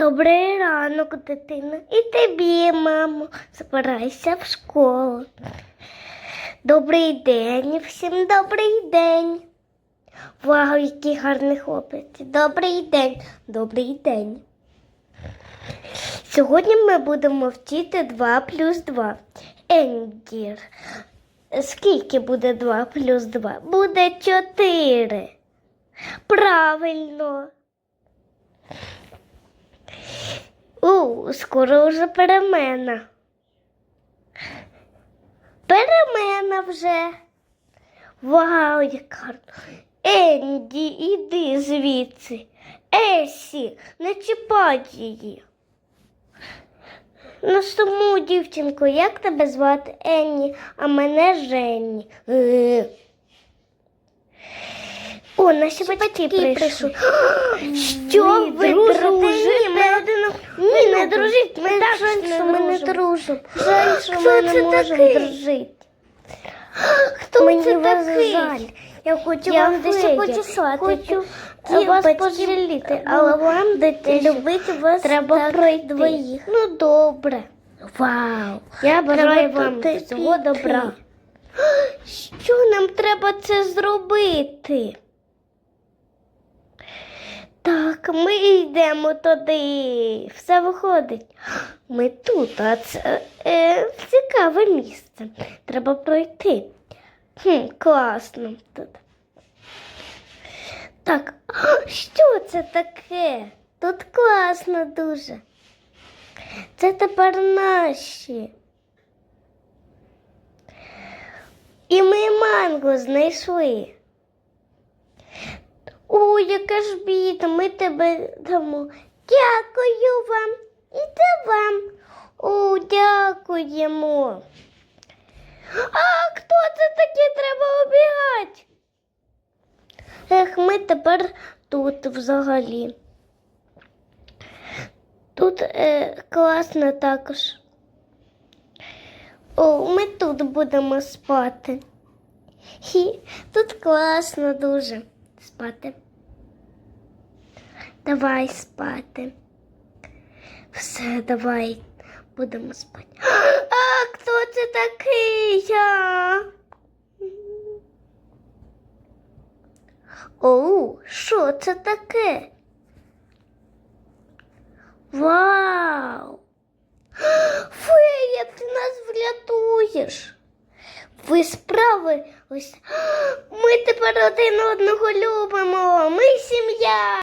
Добрий ранок, дитина. І тобі, мамо. Збирайся в школу. Добрий день, всім добрий день. Вау, який гарний хлопець. Добрий день, добрий день. Сьогодні ми будемо вчити 2 плюс 2. Ендір. Скільки буде 2 плюс 2? Буде 4. Правильно. У, скоро вже перемена. Перемена вже. Вау, як гарно. Енді, іди звідси. Есі, не чіпай її. Ну, суму, дівчинко, як тебе звати Енні, а мене Женні. О, наші батьки прийшли. Що Ви дружите? Ми один... Дружить, ми так не що ми не дружимо. Хто ми не можемо дружити. Хто Мені це вас такий? жаль. Я хочу Я вам дещо почесати. Хочу Ті вас батьків пожаліти, але але вам дитину любити вас треба пройти. двоїх. Ну добре. Вау! Я бажаю вам всього добра. Що нам треба це зробити? Так, ми йдемо туди. Все виходить. Ми тут, а це е, цікаве місце. Треба пройти. Хм, класно тут. Так, що це таке? Тут класно дуже. Це тепер наші. І ми манго знайшли. Ой, яка ж біда, ми тебе дамо. Дякую вам і це вам. О, дякуємо. А хто це таке треба обігати? Ех, ми тепер тут взагалі. Тут е, класно також. О, ми тут будемо спати. Хі, тут класно дуже спати. Давай спати. Все, давай будемо спати. А хто це такий? Я? Оу, що це таке? Вау! Фея, ти нас врятуєш. Ви справились. Ми тепер один одного любимо. Ми сім'я.